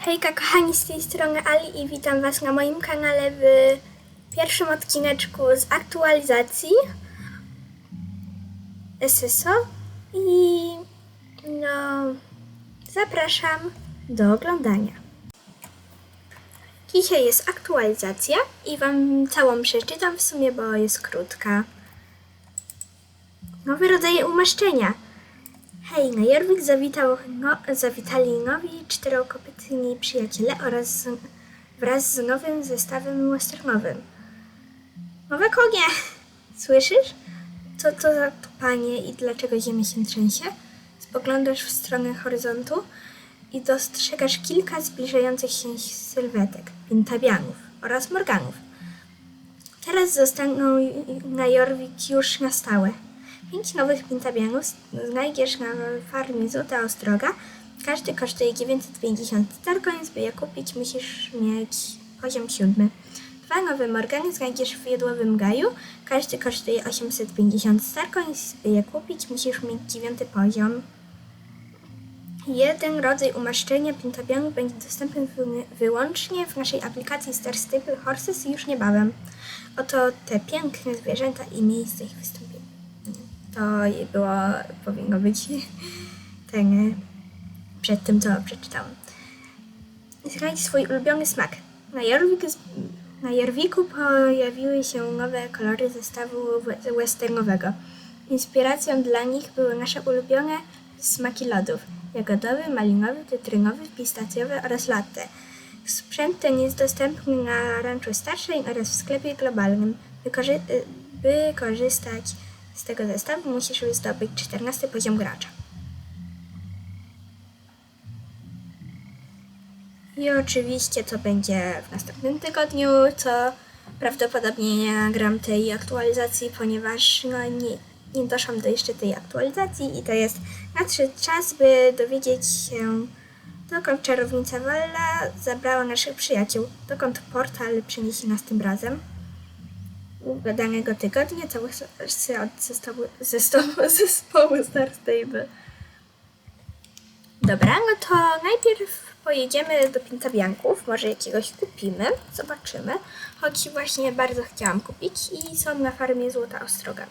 Hejka kochani, z tej strony Ali i witam Was na moim kanale w pierwszym odcineczku z aktualizacji SSO i no zapraszam do oglądania. Dzisiaj jest aktualizacja i Wam całą przeczytam w sumie, bo jest krótka. Nowe rodzaje umaszczenia. Hej, na Jorwik zawitał, no, zawitali nowi czterokopytni przyjaciele oraz z, wraz z nowym zestawem westernowym. Nowe konie! Słyszysz? Co to za tupanie i dlaczego ziemia się trzęsie? Spoglądasz w stronę horyzontu i dostrzegasz kilka zbliżających się sylwetek, pintabianów oraz morganów. Teraz zostaną na Jorwik już na stałe. Pięć nowych pintabianów znajdziesz na farmie Złota Ostroga. Każdy kosztuje 950 starcoins, by je kupić musisz mieć poziom siódmy. Dwa nowe morgany znajdziesz w Jedłowym Gaju. Każdy kosztuje 850 starcoins, by je kupić musisz mieć dziewiąty poziom. Jeden rodzaj umaszczenia pintabianu będzie dostępny wy- wyłącznie w naszej aplikacji Star Stable Horses już niebawem. Oto te piękne zwierzęta i miejsce ich wystąpienia. To je było, powinno być ten, przed tym, co przeczytałam. Znajdź swój ulubiony smak. Na Jorvik, na Jorwiku pojawiły się nowe kolory zestawu we- westernowego. Inspiracją dla nich były nasze ulubione smaki lodów. Jagodowy, malinowy, cytrynowy, pistacjowy oraz latte. Sprzęt ten jest dostępny na Ranchu Starszej oraz w sklepie globalnym. Wykorzy- by korzystać z tego zestawu musisz zdobyć 14 poziom gracza. I oczywiście to będzie w następnym tygodniu, co prawdopodobnie nie nagram tej aktualizacji, ponieważ no, nie, nie doszłam do jeszcze tej aktualizacji i to jest nadszedł czas, by dowiedzieć się, dokąd czarownica Walla zabrała naszych przyjaciół, dokąd portal przeniesie nas tym razem. Danego tygodnia całe wersje od zespołu, zespołu, zespołu Star Stable. Dobra, no to najpierw pojedziemy do Pintabianków, może jakiegoś kupimy, zobaczymy. Choć właśnie bardzo chciałam kupić i są na farmie Złota Ostroga.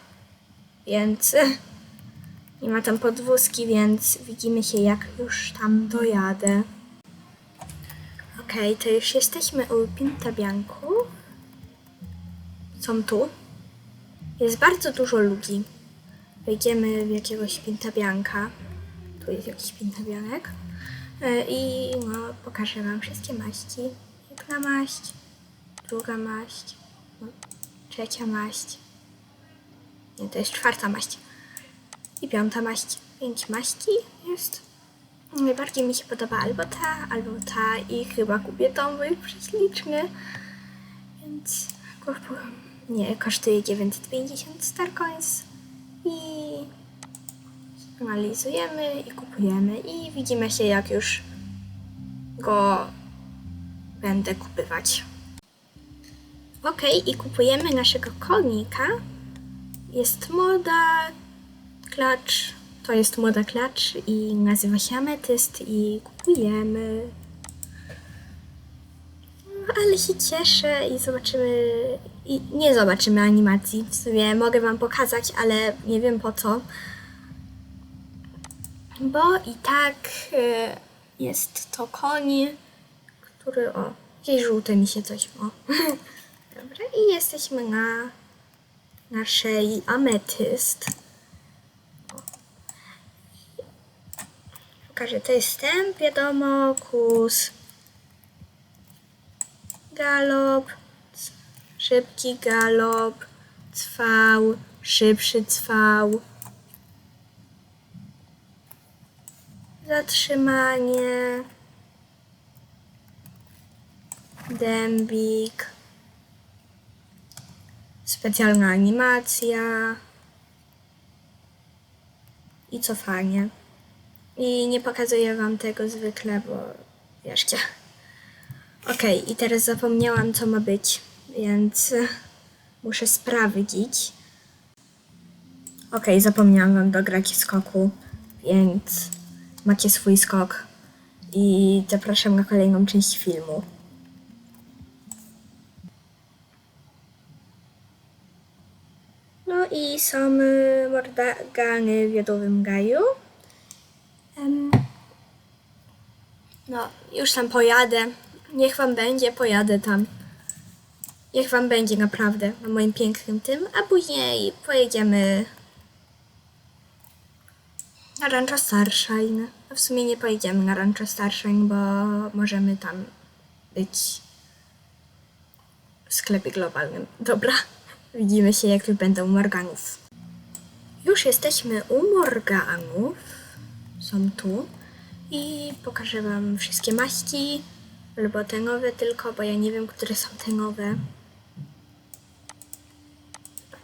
Więc nie ma tam podwózki, więc widzimy się jak już tam dojadę. Okej, to już jesteśmy u Pintabianków. Są tu. Jest bardzo dużo ludzi. Wejdziemy w jakiegoś Pintabianka. Tu jest jakiś Pintabianek. E, I no, pokażę Wam wszystkie maści. Jedna maść, druga maść, no, trzecia maść. Nie, to jest czwarta maść. I piąta maść. Pięć maści jest. Najbardziej mi się podoba albo ta, albo ta i chyba kupię tą, bo jest prześliczny. Więc kupuję. Nie, kosztuje 950 Starcoins i analizujemy i kupujemy i widzimy się jak już go będę kupywać. Ok, i kupujemy naszego konika. Jest młoda klacz, to jest młoda klacz i nazywa się Ametyst i kupujemy. Ale się cieszę i zobaczymy, i nie zobaczymy animacji. W sumie mogę wam pokazać, ale nie wiem po co. Bo i tak e, jest to koń, który o, gdzieś żółte mi się coś o. Dobra, i jesteśmy na naszej ametyst. Pokażę, to jest wstęp, wiadomo, kus, galop, szybki galop, cwał, szybszy cwał. Zatrzymanie. Dębik. Specjalna animacja. I cofanie. I nie pokazuję wam tego zwykle, bo wierzcie. Okej, i teraz zapomniałam co ma być, więc muszę sprawdzić. Okej, zapomniałam wam dograć skoku, więc macie swój skok i zapraszam na kolejną część filmu. No i są y, mordagany w Jodowym Gaju. Em, no, już tam pojadę. Niech wam będzie, pojadę tam. Niech wam będzie naprawdę na moim pięknym tym, a później pojedziemy na Rancho Starshine. A w sumie nie pojedziemy na Rancho Starshine, bo możemy tam być w sklepie globalnym. Dobra, widzimy się jak będą Morganów. Już jesteśmy u Morganów. Są tu. I pokażę wam wszystkie maści. Albo te nowe tylko, bo ja nie wiem, które są te nowe.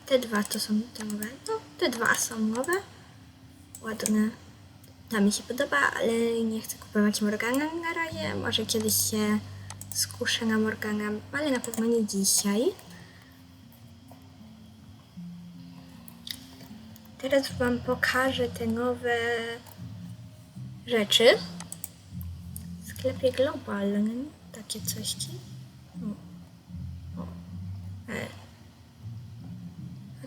Te dwa to są te nowe. No, te dwa są nowe. Ładne. Ta mi się podoba, ale nie chcę kupować Morgana na razie. Może kiedyś się skuszę na Morgana, ale na pewno nie dzisiaj. Teraz wam pokażę te nowe rzeczy. W sklepie globalnym takie coś. O. O. E.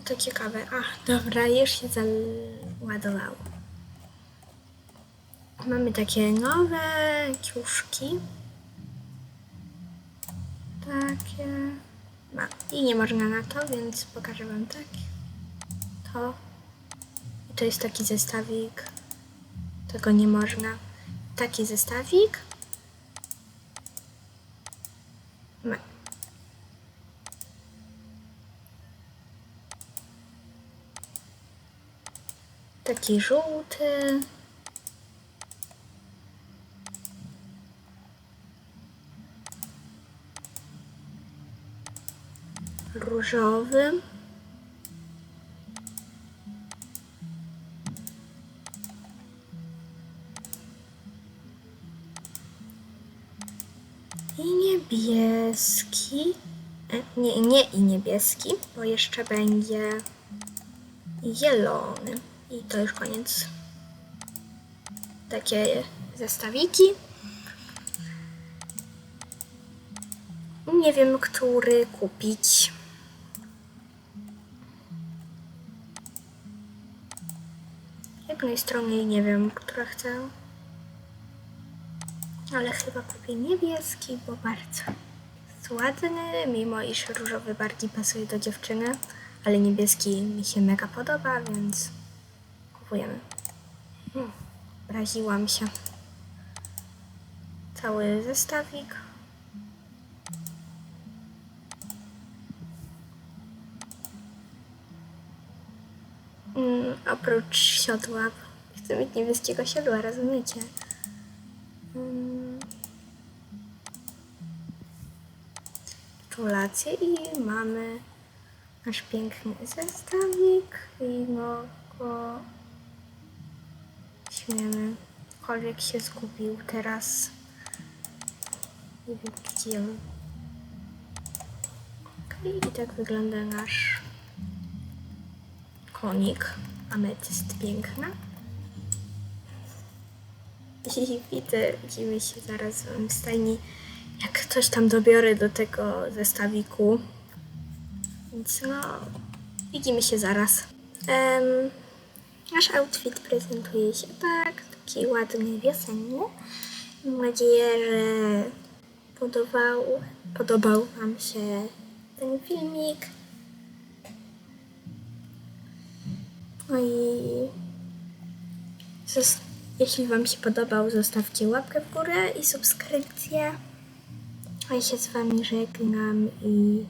To ciekawe. A, dobra, już się załadowało. Mamy takie nowe ciuszki. Takie. No. I nie można na to, więc pokażę wam tak. To. I to jest taki zestawik. Tego nie można. Taki zestawik. Ma. Taki żółty. Różowy. I niebieski. E, Nie, nie i niebieski, bo jeszcze będzie zielony. I to już koniec. Takie zestawiki. Nie wiem, który kupić. Jak najstroniej nie wiem, która chcę. Ale chyba kupię niebieski, bo bardzo jest ładny, mimo iż różowy bardziej pasuje do dziewczyny, ale niebieski mi się mega podoba, więc kupujemy. Raziłam się. Cały zestawik. Mm, oprócz siodła. Chcę mieć niebieskiego siodła, rozumiecie? Mm. Gratulacje i mamy nasz piękny zestawik i no śmiemy. Kolwiek się zgubił teraz. Nie wiem gdzie. Okej, i tak wygląda nasz konik. Ametyst piękna. I widzę, widzimy się zaraz w stajni, jak coś tam dobiorę do tego zestawiku. Więc no, widzimy się zaraz. Em, nasz outfit prezentuje się tak, taki ładny, wiosenny. Mam nadzieję, że podobał, podobał Wam się ten filmik. No i jeśli Wam się podobał, zostawcie łapkę w górę i subskrypcję. A ja się z Wami żegnam i